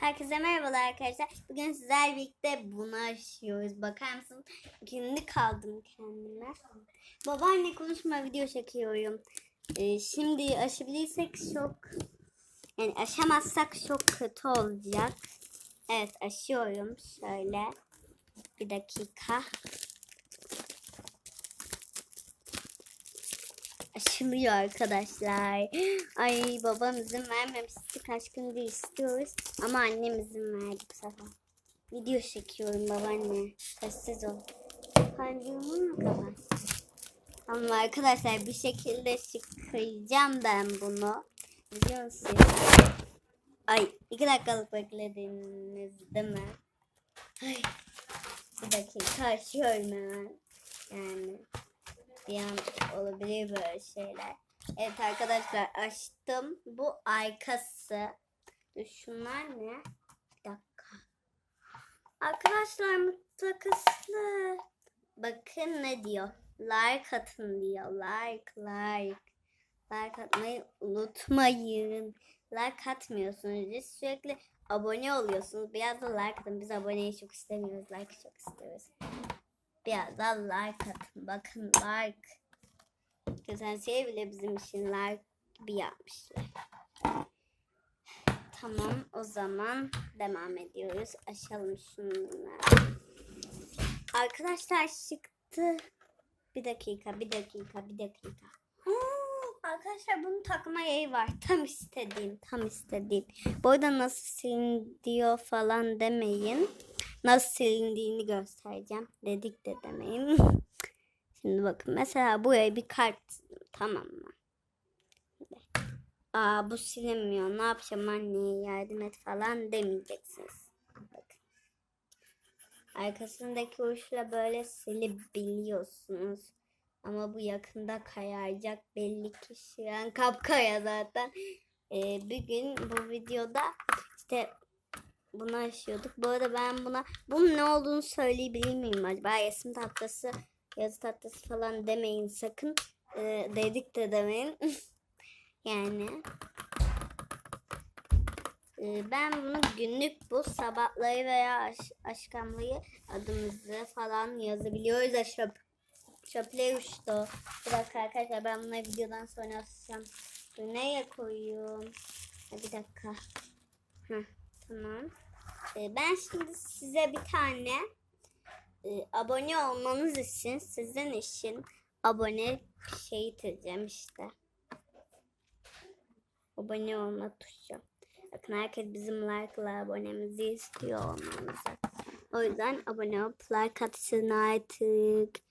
Herkese merhabalar arkadaşlar. Bugün sizlerle birlikte bunu aşıyoruz. Bakar mısın? Kendi kaldım kendime. Babaanne konuşma video çekiyorum. Ee, şimdi aşabilirsek çok yani aşamazsak çok kötü olacak. Evet aşıyorum şöyle. Bir dakika. Aşılıyor arkadaşlar. Ay babam izin vermemişti. Kaç gündür istiyoruz. Ama annem izin verdi bu sefer. Video çekiyorum babaanne. Sessiz ol. Kalbimi mi kapat? Ama arkadaşlar bir şekilde çıkaracağım ben bunu. Biliyor musun? Ay iki dakikalık beklediniz değil mi? Ay, bir dakika açıyorum hemen. Yani bir an olabilir böyle şeyler. Evet arkadaşlar açtım. Bu arkası. Şunlar ne? Bir dakika. Arkadaşlar mıknatıslı. Bakın ne diyor. Like atın diyor. Like like. Like atmayı unutmayın. Like atmıyorsunuz. Siz sürekli abone oluyorsunuz. Biraz da like atın. Biz aboneyi çok istemiyoruz. Like çok istiyoruz. Biraz daha like atın. Bakın like. Geçen şey bile bizim için like bir yapmışlar. Tamam o zaman devam ediyoruz. Açalım şunları. Arkadaşlar çıktı. Bir dakika, bir dakika, bir dakika. Arkadaşlar bunun takma yeri var. Tam istediğim, tam istediğim. Bu arada nasıl siliniyor falan demeyin. Nasıl silindiğini göstereceğim. Dedik de demeyin. Şimdi bakın mesela buraya bir kart tamam mı? Aa bu silinmiyor. Ne yapacağım anne yardım et falan demeyeceksiniz. Bakın. Arkasındaki uçla böyle silebiliyorsunuz. Ama bu yakında kayacak belli ki şu an kapkaya zaten. Ee, bir gün bu videoda işte bunu aşıyorduk. Bu arada ben buna bunun ne olduğunu söyleyebilir miyim acaba? Resim tahtası, yazı tahtası falan demeyin sakın. Ee, dedik de demeyin. yani ee, ben bunu günlük bu sabahları veya aş aşkamlayı adımızı falan yazabiliyoruz. Ya şöp, uçtu. Bir dakika arkadaşlar ben bunları videodan sonra atacağım. Dur, Nereye koyuyorum? Bir dakika. Heh, tamam. Ee, ben şimdi size bir tane e, abone olmanız için sizin için abone şey diyeceğim işte. Abone olma tuşu. Bakın herkes bizim like'la abonemizi istiyor olmamızı. O yüzden abone olup like atsın artık.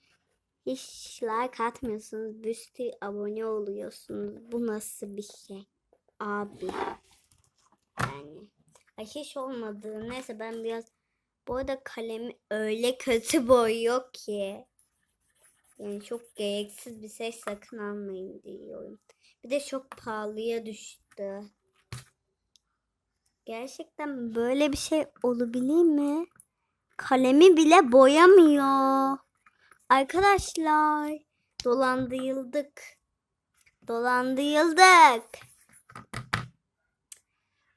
Hiç like atmıyorsunuz. Bir abone oluyorsunuz. Bu nasıl bir şey? Abi. Yani. Ay hiç olmadı. Neyse ben biraz bu arada kalemi öyle kötü boyuyor ki. Yani çok gereksiz bir şey sakın almayın diyorum. Bir de çok pahalıya düştü. Gerçekten böyle bir şey olabilir mi? Kalemi bile boyamıyor. Arkadaşlar dolandırıldık. Dolandırıldık.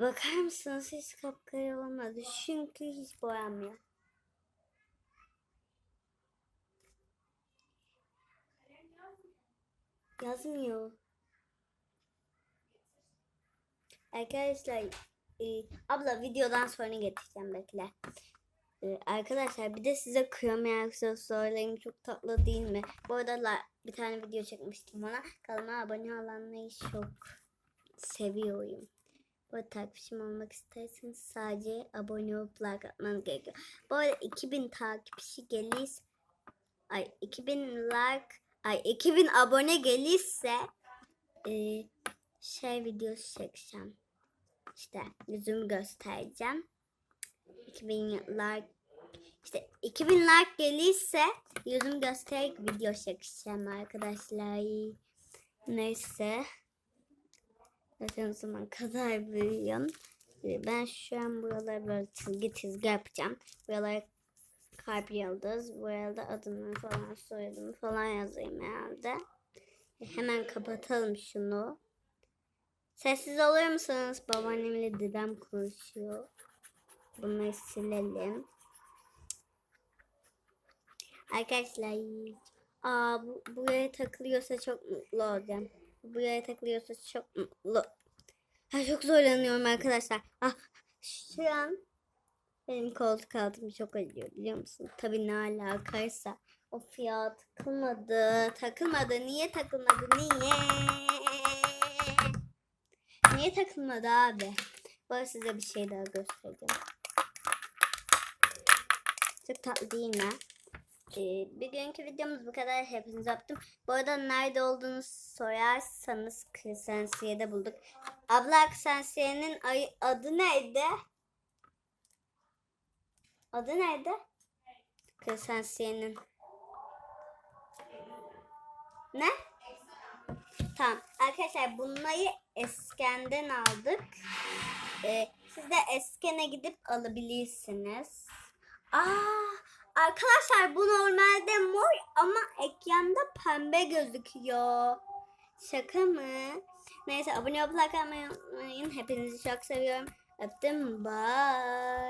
Bakar mısınız hiç kapkara olmadı. Çünkü hiç boyanmıyor. Yazmıyor. Arkadaşlar e, abla videodan sonra getireceğim bekle. E, arkadaşlar bir de size kıyamayan sorularım çok tatlı değil mi? Bu arada bir tane video çekmiştim ona. Kanalıma abone olanları çok seviyorum. Arada takipçim olmak isterseniz sadece abone olup like atmanız gerekiyor. Bu arada 2000 takipçi gelirse ay 2000 like ay 2000 abone gelirse e, şey videosu çekeceğim. İşte yüzümü göstereceğim. 2000 like işte 2000 like gelirse yüzümü göstererek video çekeceğim arkadaşlar. Neyse. Zaten o zaman kadar. Ee, Ben şu an buralara böyle çizgi çizgi yapacağım. Buralara kalp yıldız. Buraya da adımı falan soyadımı falan yazayım herhalde. Hemen kapatalım şunu. Sessiz olur musunuz? Babaannemle dedem konuşuyor. Bunları silelim. Arkadaşlar aa, bu, buraya takılıyorsa çok mutlu olacağım. Buraya takılıyorsa çok mutlu. Ha, çok zorlanıyorum arkadaşlar. Ah, şu an benim koltuk altım çok acıyor biliyor musun? Tabii ne alakaysa. Of ya takılmadı. Takılmadı. Niye takılmadı? Niye? Niye takılmadı abi? Bana size bir şey daha göstereceğim. Çok tatlı değil mi? Ee, bir günkü videomuz bu kadar. Hepinizi öptüm. Bu arada nerede olduğunu sorarsanız Kırsensiye'de bulduk. Abla Kırsensiye'nin ay- adı neydi? Adı neydi? Kırsensiye'nin. Ne? Tamam. Arkadaşlar bunları Esken'den aldık. Ee, siz de Esken'e gidip alabilirsiniz. Aa, arkadaşlar bu normalde mor ama ekranda pembe gözüküyor. Şaka mı? Neyse abone olup like atmayı unutmayın. Hepinizi çok seviyorum. Öptüm. Bye.